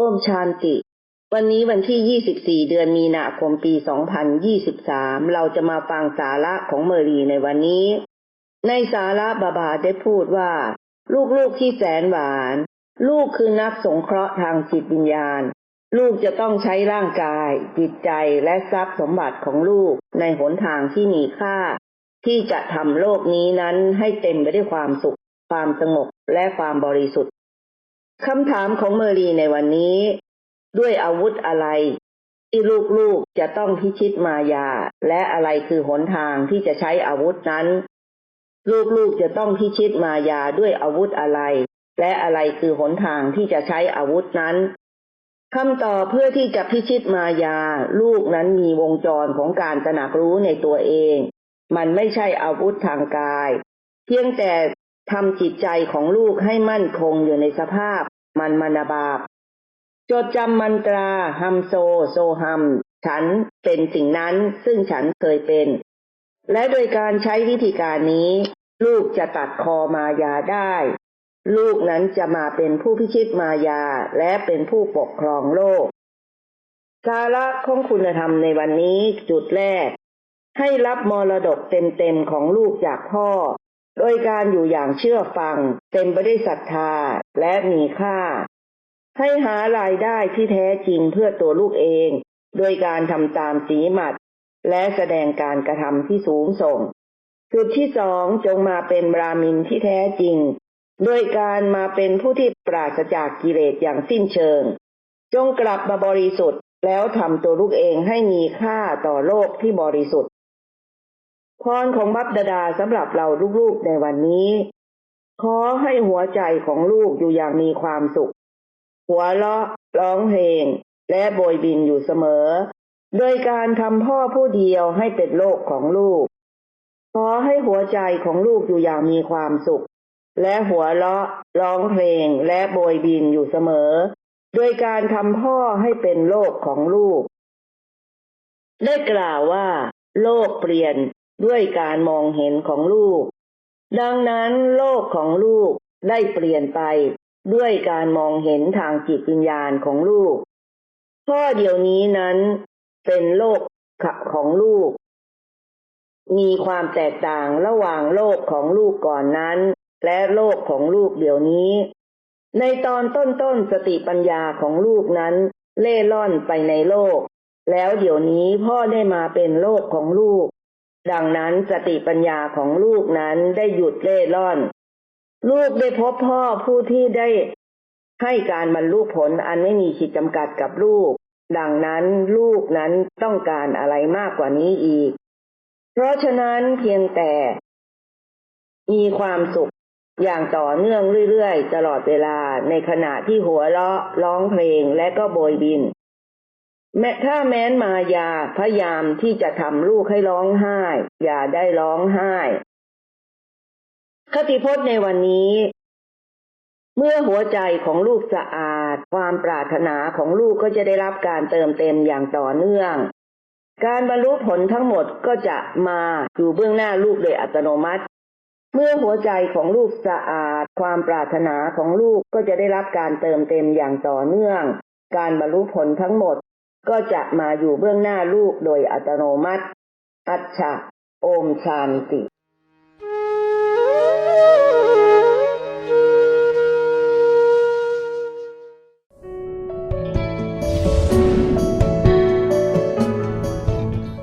โอมชานติ วันนี้วันที่ 24 เดือนมีนาคมปี 2023 เราจะมาฟังสาระของเมอรีในวันนี้ ในสาระบาบาได้พูดว่า ลูกๆที่แสนหวาน ลูกคือนักสงเคราะห์ทางจิตวิญญาณ ลูกจะต้องใช้ร่างกาย จิตใจและทรัพย์สมบัติของลูกในหนทางที่มีค่า ที่จะทำโลกนี้นั้นให้เต็มไปด้วยความสุขความสงบและความบริสุทธิ์ คำถามของเมอรีในวันนี้ ด้วยอาวุธอะไร ที่ลูกๆจะต้องพิชิตมายา และอะไรคือหนทางที่จะใช้อาวุธนั้น ลูกๆจะต้องพิชิตมายาด้วยอาวุธอะไร และอะไรคือหนทางที่จะใช้อาวุธนั้นคำตอบเพื่อที่จะพิชิตมายา ลูกนั้นมีวงจรของการตระหนักรู้ในตัวเอง มันไม่ใช่อาวุธทางกาย เพียงแต่ทำจิตใจของลูกให้มั่นคงอยู่ในสภาพ มันมนาบาป จดจำมันตราฮัมโซโซฮัม ฉันเป็นสิ่งนั้นซึ่งฉันเคยเป็น และโดยการใช้วิธีการนี้ ลูกจะตัดคอมายาได้ ลูกนั้นจะมาเป็นผู้พิชิตมายาและเป็นผู้ปกครองโลก สาระของคุณธรรมในวันนี้จุดแรก ให้รับมรดกเต็มๆของลูกจากพ่อ โดยการอยู่อย่างเชื่อฟัง เต็มไปด้วยศรัทธาและมีค่า ให้หารายได้ที่แท้จริงเพื่อตัวลูกเอง โดยการทำตามสีหมัด และแสดงการกระทำที่สูงส่งจุดที่สองจงมาเป็นบรามินที่แท้จริง โดยการมาเป็นผู้ที่ปราศจากกิเลสอย่างสิ้นเชิง จงกลับมาบริสุทธิ์แล้วทำตัวลูกเองให้มีค่าต่อโลกที่บริสุทธิ์ พรของบัพดาดาสำหรับเราลูกๆในวันนี้ ขอให้หัวใจของลูกอยู่อย่างมีความสุข หัวเราะร้องเพลง และโบยบินอยู่เสมอ โดยการทำพ่อผู้เดียวให้เป็นโลกของลูก ขอให้หัวใจของลูกอยู่อย่างมีความสุข และหัวเราะร้องเพลงและโบยบินอยู่เสมอ โดยการทำพ่อให้เป็นโลกของลูก ได้กล่าวว่า โลกเปลี่ยน ด้วยการมองเห็นของลูก ดังนั้นโลกของลูกได้เปลี่ยนไปด้วยการมองเห็นทางจิตวิญญาณของลูกพ่อเดียวนี้นั้นเป็นโลกของลูก มีความแตกต่างระหว่างโลกของลูกก่อนนั้น และโลกของลูกเดี๋ยวนี้ ในตอนต้นๆสติปัญญาของลูกนั้น เล่ล่อนไปในโลก แล้วเดี๋ยวนี้พ่อได้มาเป็นโลกของลูก ดังนั้นสติปัญญาของลูกนั้นได้หยุดเล่ล่อน ลูกได้พบพ่อผู้ที่ได้ให้การบรรลุผลอันไม่มีขีดจำกัดกับลูก ดังนั้นลูกนั้นต้องการอะไรมากกว่านี้อีก เพราะฉะนั้นเพียงแต่ มีความสุขอย่างต่อเนื่องเรื่อยๆ ตลอดเวลาในขณะที่หัวเราะร้องเพลงและก็โบยบิน แม้ถ้าแม้นมายาพยายามที่จะทำลูกให้ร้องไห้ อย่าได้ร้องไห้ คติพจน์ในวันนี้ เมื่อหัวใจของลูกสะอาด ความปรารถนาของลูกก็จะได้รับการเติมเต็มอย่างต่อเนื่อง การบรรลุผลทั้งหมดก็จะมาอยู่เบื้องหน้าลูกโดยอัตโนมัติ เมื่อหัวใจของลูกสะอาด ความปรารถนาของลูกก็จะได้รับการเติมเต็มอย่างต่อเนื่อง การบรรลุผลทั้งหมด ก็จะมาอยู่เบื้องหน้าลูกโดยอัตโนมัติ อัจฉะโอมชานติ